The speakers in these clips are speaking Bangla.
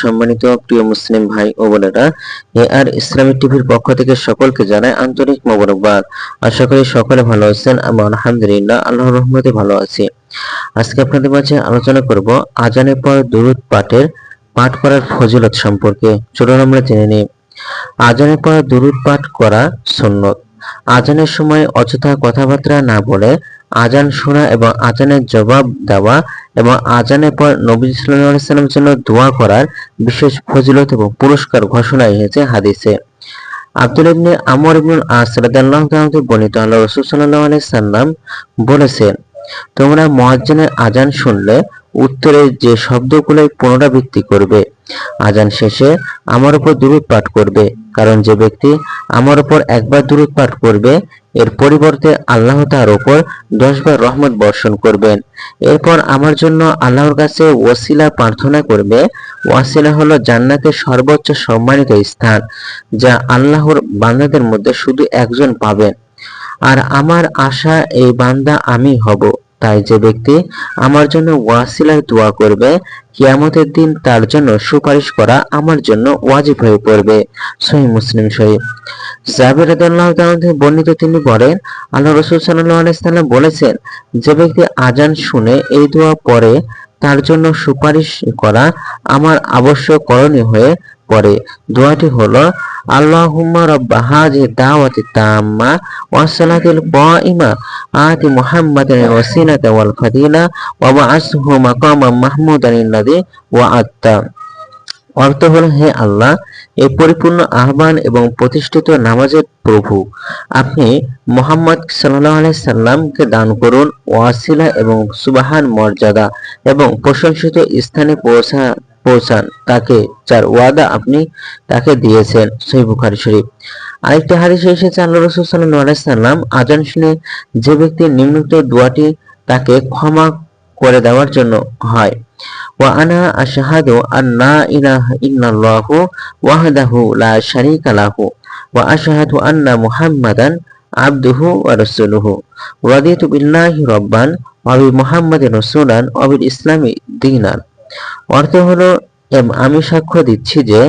সম্মানিত প্রিয় মুসলিম ভাই ও বোনেরা আর ইসলামিক টিভির পক্ষ থেকে সকলকে জানাই আন্তরিক মোবারকবাদ। আশা করি সকলে ভালো আছেন, আমি আলহামদুলিল্লাহ, আল্লাহর রহমতে ভালো আছি। আজকে আপনাদের মাঝে আলোচনা করব আজানের পর দুরুদ পাঠের, পাঠ করার ফজিলত সম্পর্কে। চলুন আমরা জেনে নিই। আজানের পর দুরুদ পাঠ করা সুন্নত। আজানের সময় অযথা কথাবার্তা না বলে আজান শোনা এবং আজানের জবাব দেওয়া এবং আজানের পর নবী সাল্লামের জন্য দোয়া করার বিশেষ ফজিলত এবং পুরস্কার ঘোষণা এসেছে হাদিসে। আব্দুল ইবনে আমর ইবনুল সাল্লাম বলেছেন তোমরা মুয়াজ্জিনের আজান শুনলে উত্তরে যে শব্দগুলোই পুনরাবৃত্তি করবে, আজান শেষে আমার উপর দুরূদ পাঠ করবে। কারণ যে ব্যক্তি আমার উপর একবার দুরূদ পাঠ করবে, এর পরিবর্তে আল্লাহ তার উপর দশবার রহমত বর্ষণ করবেন। এরপর আমার জন্য আল্লাহর কাছে ওয়াসিলা প্রার্থনা করবে। ওয়াসিলা হলো জান্নাতের সর্বোচ্চ সম্মানিত স্থান, যা আল্লাহর বান্দাদের মধ্যে শুধু একজন পাবেন। আর আমার আশা, এই বান্দা আমি হব। তাই যে ব্যক্তি আমার জন্য ওয়াসিলার দোয়া করবে, কিয়ামতের দিন তার জন্য সুপারিশ করা আমার জন্য ওয়াজিব হয়ে পড়বে। সহি মুসলিম শহীদ জাবির থেকে বর্ণিত তিনি বলেন, আল্লাহ রাসূল সাল্লাল্লাহু আলাইহি সাল্লাম বলেছেন, যে ব্যক্তি আজান শুনে এই দোয়া পড়ে, তার জন্য সুপারিশ করা আমার আবশ্যক করণীয় হয়ে পড়ে। দোয়াটি হলো আল্লাহুম্মা রাব্বা হাযিহি দাওয়াতি তাম্মা ওয়াস সালাতিল কাইমা আতি মুহাম্মাদান ওয়াসিলাতা ওয়াল ফাদিলা ওয়া বা'আসহু মাকামান মাহমুদান আল্লাযী ওয়া'আতা অর্থ হলো, হে আল্লাহ এই পরিপূর্ণ আহ্বান এবং প্রতিষ্ঠিত নামাজের প্রভু। আপনি মোহাম্মদ সাল্লাহ সাল্লামকে দান করুন, ওয়াসিলা এবং সুবাহান মর্যাদা এবং প্রশংসিত স্থানে পৌঁছা পৌঁছান। তাকে, যার ওয়াদা আপনি তাকে দিয়েছেন, সহি বুখারি শরীফ। আরেকটি হাদিসে এসেছে, আল্লাহ রসুল সাল্লাম আজান শুনে যে ব্যক্তি নিম্নোক্ত দোয়াটি তাকে ক্ষমা করে দেওয়ার জন্য হয়, ওয়া আনা আশহাদু আন্না ইলাহা ইল্লাল্লাহু ওয়াহদাহু লা শারীকা লাহু, ওয়া আশহাদু আন্না মুহাম্মাদান আবদুহু ওয়া রাসূলুহু রাদিতু বিল্লাহি রাব্বান, ওয়া বি মুহাম্মাদিন অর্থ হলো আমি সাক্ষ্য দিচ্ছি যে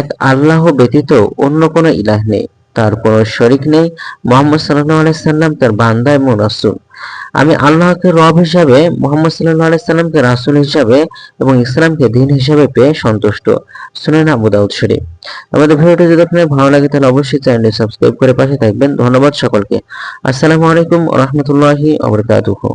এক আল্লাহ ব্যতীত অন্য কোনো ইলাহ নেই। তার কোনো শরিক নেই। মোহাম্মদ সাল্লাহ আলাইসাল্লাম তার বান্দা এবং রাসূল আমি আল্লাহকে রব হিসাবে, মোহাম্মদ সাল্লাহ আলাইসাল্লামকে রাসূল হিসাবে এবং ইসলামকে দিন হিসাবে পেয়ে সন্তুষ্ট। শুনেন আবু দাউদ শরীফ। আমাদের ভিডিওটি যদি আপনার ভালো লাগে, তাহলে অবশ্যই চ্যানেলটি সাবস্ক্রাইব করে পাশে থাকবেন। ধন্যবাদ সকলকে। আসসালামু আলাইকুম রহমতুল্লাহি আবরকাতুহু